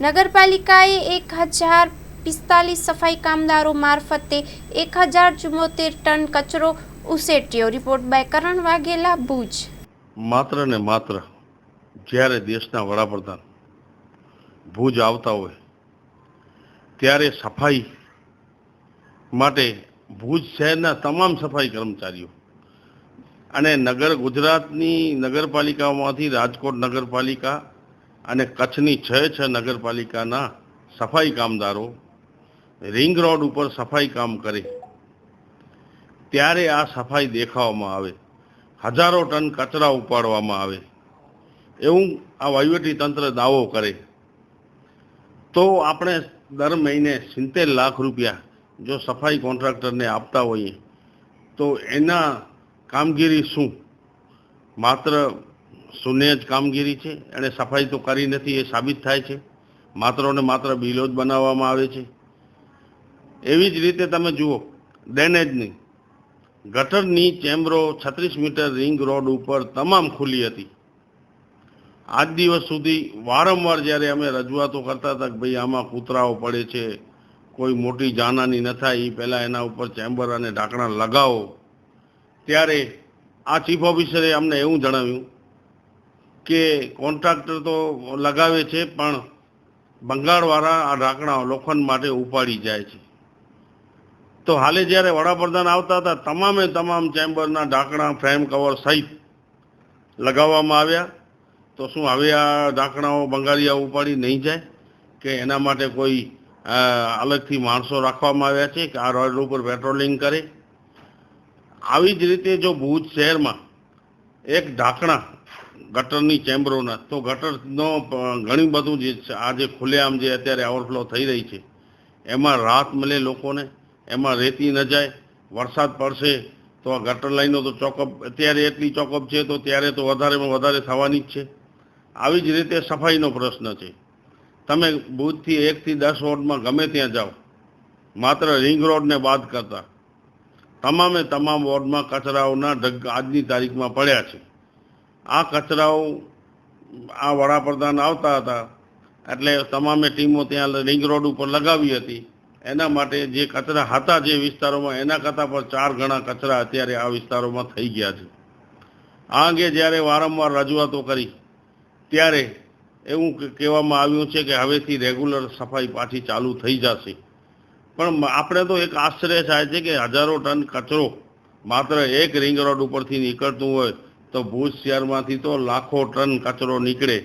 નગરપાલિકાએ એક હજાર પિસ્તાલીસ સફાઈ કામદારો મારફતે એક હજાર ચુમ્મોતેર ટન કચરો ઉસેટ્યો રિપોર્ટ બાય કરણ વાઘેલા, ભુજ. માત્ર ને માત્ર જ્યારે દેશના વડાપ્રધાન ભુજ આવતા હોય, ત્યારે સફાઈ માટે ભુજ શહેરના તમામ સફાઈ કર્મચારીઓ અને નગર ગુજરાતની નગરપાલિકામાંથી રાજકોટ નગરપાલિકા અને કચ્છની છ છ નગરપાલિકાના સફાઈ કામદારો રિંગ રોડ ઉપર સફાઈ કામ કરે. ત્યારે આ સફાઈ દેખાવામાં આવે. હજારો ટન કચરા ઉપાડવામાં આવે. એવું આ વહીવટી તંત્ર દાવો કરે. તો આપણે દર મહિને સિત્તેર લાખ રૂપિયા જો સફાઈ કોન્ટ્રાક્ટરને આપતા હોઈએ, તો એના કામગીરી શું? માત્ર શૂન્ય જ કામગીરી છે. એણે સફાઈ તો કરી નથી, એ સાબિત થાય છે. માત્ર ને માત્ર બિલો જ બનાવવામાં આવે છે. એવી જ રીતે તમે જુઓ ડ્રેનેજની ગટરની ચેમ્બરો છત્રીસ મીટર રિંગ રોડ ઉપર તમામ ખુલ્લી હતી. આજ દિવસ સુધી વારંવાર જ્યારે અમે રજૂઆતો કરતા હતા કે ભાઈ આમાં કૂતરાઓ પડે છે, કોઈ મોટી જાનહાની ન થાય એ પહેલાં એના ઉપર ચેમ્બર અને ઢાંકણા લગાવો. ત્યારે આ ચીફ ઓફિસરે અમને એવું જણાવ્યું કે કોન્ટ્રાક્ટર તો લગાવે છે, પણ બંગાળવાળા આ ઢાંકણા લોખંડ માટે ઉપાડી જાય છે. તો હાલે જ્યારે વડાપ્રધાન આવતા હતા, તમામે તમામ ચેમ્બરના ઢાંકણા ફ્રેમ કવર સહિત લગાવવામાં આવ્યા. તો શું હવે આ ઢાંકણાઓ બંગાળીયા ઉપાડી નહીં જાય? કે એના માટે કોઈ અલગથી માણસો રાખવામાં આવ્યા છે કે આ રોડ ઉપર પેટ્રોલિંગ કરે? આવી જ રીતે જો ભુજ શહેરમાં એક ઢાંકણા ગટરની ચેમ્બરોના, તો ગટરનો ઘણું બધું જે આ જે ખુલ્લેઆમ જે અત્યારે ઓવરફ્લો થઈ રહી છે, એમાં રાહત મળે લોકોને, એમાં રેતી ન જાય, વરસાદ પડશે, તો આ ગટર લાઈનો તો ચોકઅપ, અત્યારે એટલી ચોકઅપ છે તો ત્યારે તો વધારેમાં વધારે થવાની જ છે. આવી જ રીતે સફાઈનો પ્રશ્ન છે. તમે ભુજથી એકથી દસ વોર્ડમાં ગમે ત્યાં જાઓ, માત્ર રિંગ રોડને બાદ કરતા, તમામે તમામ વોર્ડમાં કચરાઓના ઢગ આજની તારીખમાં પડ્યા છે. આ કચરાઓ આ વડાપ્રધાન આવતા હતા, એટલે તમામે ટીમો ત્યાં રિંગ રોડ ઉપર લગાવી હતી. એના માટે જે કચરા હતા જે વિસ્તારોમાં, એના કરતાં પણ ચાર ગણા કચરા અત્યારે આ વિસ્તારોમાં થઈ ગયા છે. આ અંગે જ્યારે વારંવાર રજૂઆતો કરી, ત્યારે એવું કહેવામાં આવ્યું છે કે હવેથી રેગ્યુલર સફાઈ પાછી ચાલુ થઈ જશે. પણ આપણે તો એક આશ્ચર્ય થાય છે કે હજારો ટન કચરો માત્ર એક રિંગ રોડ ઉપરથી નીકળતું હોય તો ભુજ શહેરમાંથી તો લાખો ટન કચરો નીકળે.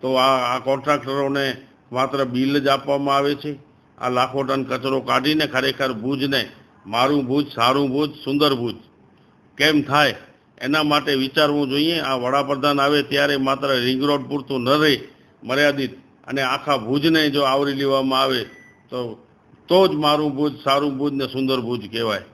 તો આ આ કોન્ટ્રાક્ટરોને માત્ર બિલ જ આપવામાં આવે છે. આ લાખો ટન કચરો કાઢીને ખરેખર ભુજને મારું ભુજ, સારું ભુજ, સુંદર ભુજ કેમ થાય? એના માટે વિચારવું જોઈએ. આ વડાપ્રધાન આવે ત્યારે માત્ર રિંગ રોડ પૂરતું ન રહે મર્યાદિત. અને આખા ભુજને જો આવરી લેવામાં આવે, તો તો જ મારું ભુજ, સારું ભુજ ને સુંદર ભુજ કહેવાય.